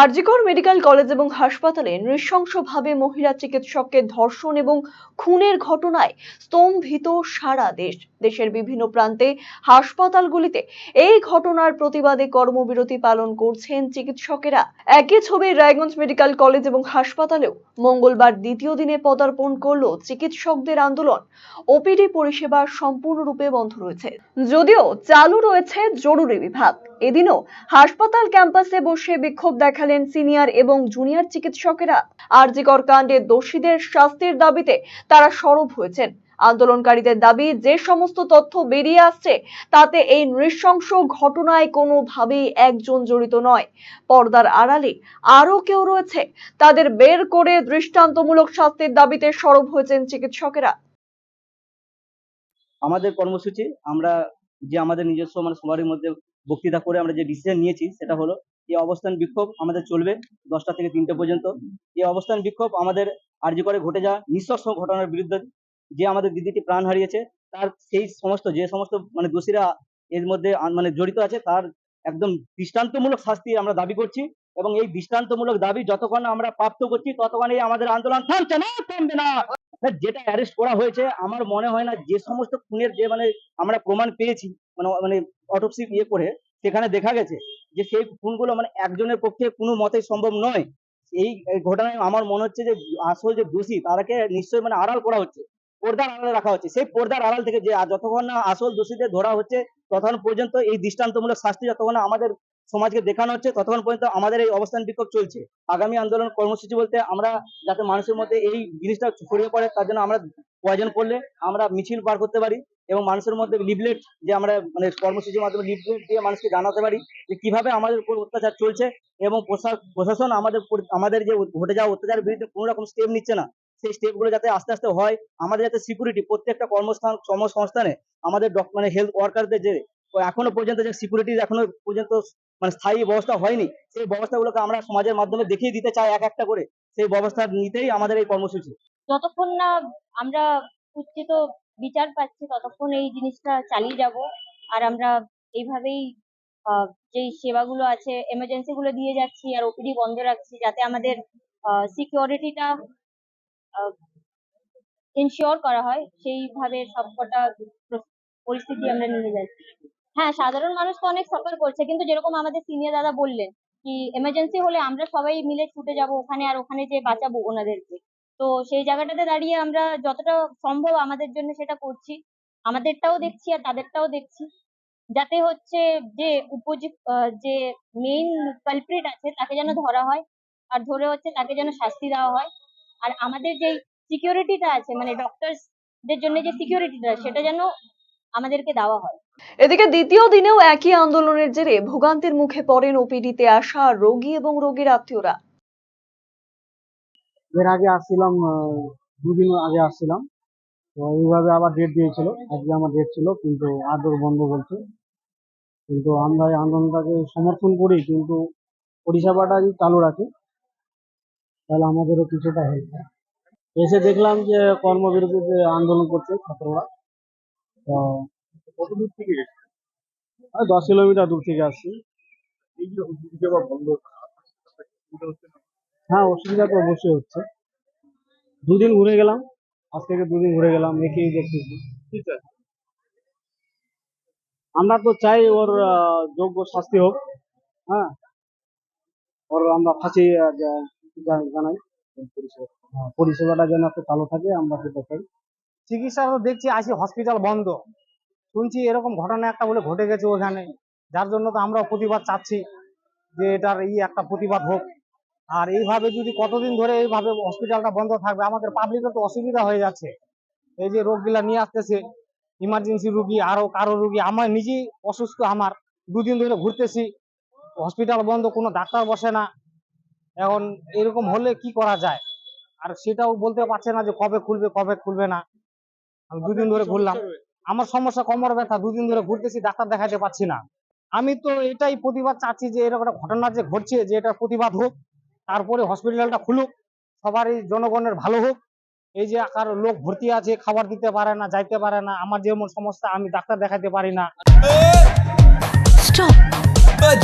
RG Kar medical college এবং হাসপাতালে নৃশংসভাবে মহিলা চিকিৎসককে ধর্ষণ এবং খুনের ঘটনায় স্তম্ভিত সারা দেশ। দেশের বিভিন্ন প্রান্তে হাসপাতালগুলিতে এই ঘটনার প্রতিবাদে কর্মবিরতি পালন করছেন চিকিৎসকেরা। একই ছবি রায়গঞ্জ মেডিকেল কলেজ এবং হাসপাতালেও মঙ্গলবার দ্বিতীয় দিনে পদার্পণ করল চিকিৎসকদের আন্দোলন। ওপিডি পরিষেবা সম্পূর্ণরূপে বন্ধ রয়েছে। যদিও চালু রয়েছে জরুরি বিভাগ। এদিনও হাসপাতাল ক্যাম্পাসে বসে বিক্ষোভ দেখালেন সিনিয়র এবং জুনিয়র চিকিৎসকেরা। আরজিকর কাণ্ডে দোষীদের শাস্তির দাবিতে তারা সরব হয়েছেন। আন্দোলনকারীদের দাবি, যে সমস্ত তথ্য বেরিয়ে আসছে, তাতে এই নৃশংস ঘটনায় কোনোভাবেই একজন জড়িত নয়। পর্দার আড়ালে আরও কেউ রয়েছে, তাদের বের করে দৃষ্টান্তমূলক শাস্তির দাবিতে সরব হয়েছেন চিকিৎসকেরা। আমাদের কর্মসূচি, আমরা যে আমাদের নিজস্ব মানে সবার মধ্যে বক্তৃতা করে আমরা যে ডিসিশন নিয়েছি সেটা হলো, এই অবস্থান বিক্ষোভ আমাদের চলবে দশটা থেকে তিনটে পর্যন্ত। এই অবস্থান বিক্ষোভ আমাদের আর্জি করে ঘটে যাওয়া নিঃশ্বাস ঘটনার বিরুদ্ধে যে আমাদের দিদিটি প্রাণ হারিয়েছে, তার সেই সমস্ত, যে সমস্ত মানে দোষীরা এর মধ্যে মানে জড়িত আছে, তার একদম দৃষ্টান্তমূলক শাস্তি আমরা দাবি করছি এবং এই দৃষ্টান্তমূলক দাবি যতক্ষণ আমরা প্রাপ্ত করছি ততক্ষণ এই আমাদের আন্দোলন থামছে না, থামবে না। যেটা অ্যারেস্ট করা হয়েছে, আমার মনে হয় না যে সমস্ত খুনের যে মানে আমরা প্রমাণ পেয়েছি মানে মানে অটোপসি ইয়ে করে, সেখানে দেখা গেছে যে সেই খুনগুলো মানে একজনের পক্ষে কোনো মতেই সম্ভব নয়। এই ঘটনায় আমার মনে হচ্ছে যে আসল যে দোষী তারাকে নিশ্চয়ই মানে আড়াল করা হচ্ছে। পর্দার আড়ালে রাখা হচ্ছে। সেই পর্দার আড়াল থেকে যে যতক্ষণ না আসল দোষীদের ধরা হচ্ছে, ততক্ষণ পর্যন্ত এই দৃষ্টান্তমূলক শাস্তি যতক্ষণ আমাদের সমাজকে দেখানো হচ্ছে, ততক্ষণ পর্যন্ত আমাদের এই অবস্থান বিক্ষোভ চলছে। আগামী আন্দোলন কর্মসূচি বলতে আমরা যাতে মানুষের মধ্যে এই জিনিসটা ছড়িয়ে পড়ে, তার জন্য আমরা প্রয়োজন পড়লে আমরা মিছিল বার করতে পারি। এবং মানুষের মধ্যে লিফলেট যে আমরা মানে কর্মসূচির মাধ্যমে লিফলেট দিয়ে মানুষকে জানাতে পারি যে কীভাবে আমাদের উপর অত্যাচার চলছে এবং প্রশাসন আমাদের আমাদের যে ঘটে যাওয়া অত্যাচারের বিরুদ্ধে কোনো রকম স্টেপ নিচ্ছে না। সেই স্টেপগুলো যাতে আস্তে আস্তে হয়, আমাদের যাতে সিকিউরিটি প্রত্যেকটা কর্মস্থান কর্মসংস্থানে আমাদের মানে হেলথ ওয়ার্কারদের যে এখনও পর্যন্ত যে সিকিউরিটি এখনও পর্যন্ত মানে স্থায়ী ব্যবস্থা হয়নি, সেই ব্যবস্থাগুলোকে আমরা সমাজের মাধ্যমে দেখিয়ে দিতে চাই এক একটা করে। সেই ব্যবস্থা নিতেই আমাদের এই কর্মসূচি। যতক্ষণ না আমরা উচিত বিচার পাচ্ছি, ততক্ষণ এই জিনিসটা চালিয়ে যাব। আর আমরা এইভাবেই যেই সেবাগুলো আছে এমার্জেন্সি গুলো দিয়ে যাচ্ছি আর ওপিডি বন্ধ রাখছি, যাতে আমাদের সিকিউরিটিটা ইনশিওর করা হয়, সেইভাবে সবকটা প্র- পরিস্থিতি আমরা নিয়ে যাচ্ছি। হ্যাঁ সাধারণ মানুষ তো অনেক সাফার করছে, কিন্তু যেরকম আমাদের সিনিয়র দাদা বললেন, কি এমার্জেন্সি হলে আমরা সবাই মিলে ছুটে যাব ওখানে, আর ওখানে যে বাঁচাবো ওনাদেরকে। তো সেই জায়গাটাতে দাঁড়িয়ে আমরা যতটা সম্ভব আমাদের জন্য সেটা করছি। আমাদেরটাও দেখছি আর তাদেরটাও দেখছি। যাতে হচ্ছে যে উপযুক্ত যে মেইন কালপ্রিট আছে তাকে যেন ধরা হয় আর ধরে হচ্ছে তাকে যেন শাস্তি দেওয়া হয়। আর আমাদের যে সিকিউরিটিটা আছে মানে ডক্টরস দের জন্য যে সিকিউরিটিটা সেটা যেন আমাদেরকে দেওয়া হয়। এদিকে দ্বিতীয় দিনেও একই আন্দোলনের জেরে ভোগান্তির মুখে পড়েন ওপিডিতে আসা রোগী এবং রোগীর আত্মীয়রা। এর আগে আসছিলাম দুদিন আগে আসছিলাম। তো এইভাবে আবার ডেট দিয়েছিল আজকে আমার ডেট ছিল কিন্তু আদর বন্ধ বলছে। কিন্তু আমরা এই আন্দোলনটাকে সমর্থন করি কিন্তু পরিষেবাটা যদি চালু রাখি তাহলে আমাদেরও কিছুটা হেল্প হয়। এসে দেখলাম যে কর্মবিরতিতে আন্দোলন করছে ছাত্ররা তো কত দূর থেকে দশ কিলোমিটার দূর থেকে আসছি। এই যে বন্ধ। হ্যাঁ অসুবিধা তো অবশ্যই হচ্ছে। দুদিন ঘুরে গেলাম আজ থেকে দুদিন ঘুরে গেলাম একেই দেখতেছি? আমরা তো চাই ওর আহ, যোগ্য শাস্তি হোক হ্যাঁ। ওর আমরা ফাঁসি জানাই। হ্যাঁ, পরিষেবাটা যেন একটু চালু থাকে আমরা সেটা চাই। চিকিৎসা তো দেখছি আসি হসপিটাল বন্ধ। শুনছি এরকম ঘটনা একটা বলে ঘটে গেছে ওখানে। যার জন্য তো আমরা প্রতিবাদ চাচ্ছি যে এটার এই একটা প্রতিবাদ হোক। আর এইভাবে যদি কতদিন ধরে এইভাবে হসপিটালটা বন্ধ থাকবে, আমাদের পাবলিকের তো অসুবিধা হয়ে যাচ্ছে। এই যে রোগগুলা নিয়ে আসতেছে ইমার্জেন্সি রুগী, আরও কারও রুগী, আমার নিজেই অসুস্থ আমার। দুদিন ধরে ঘুরতেছি হসপিটাল বন্ধ, কোনো ডাক্তার বসে না। এখন এরকম হলে কি করা যায়? আর সেটাও বলতে পারছে না যে কবে খুলবে কবে খুলবে না। আমি দুদিন ধরে ঘুরলাম। আমার সমস্যা কোমর ব্যথা, দুদিন ধরে ঘুরতেছি, ডাক্তার দেখাতে পাচ্ছি না। আমি তো এটাই প্রতিবাদ চাচ্ছি যে এরকম একটা ঘটনা যে ঘটছে, যে এটা প্রতিবাদ হোক। তারপরে হসপিটালটা খুলুক সবারই জনগণের ভালো হোক। এই যে আকার লোক ভর্তি আছে খাবার দিতে পারে না যাইতে পারে না আমার যেমন সমস্যা আমি ডাক্তার দেখাতে পারি না।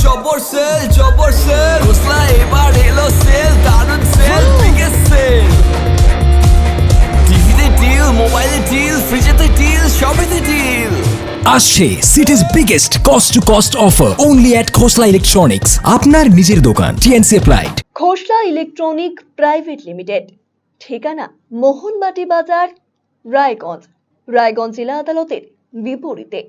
জবর সেল জবর সেল। রোসলা এবার এলো সেল দারুণ সেল বিগেস্ট সেল। টিভিতে ডিল মোবাইলে ডিল ফ্রিজেতে ডিল সবেতে ডিল আসছে city's biggest cost to cost offer only at Khosla electronics আপনার নিজের দোকান TNC applied Khosla electronic private limited. ঠিকানা মোহনবাটি বাজার রায়গঞ্জ। রায়গঞ্জ জেলা আদালতের বিপরীতে।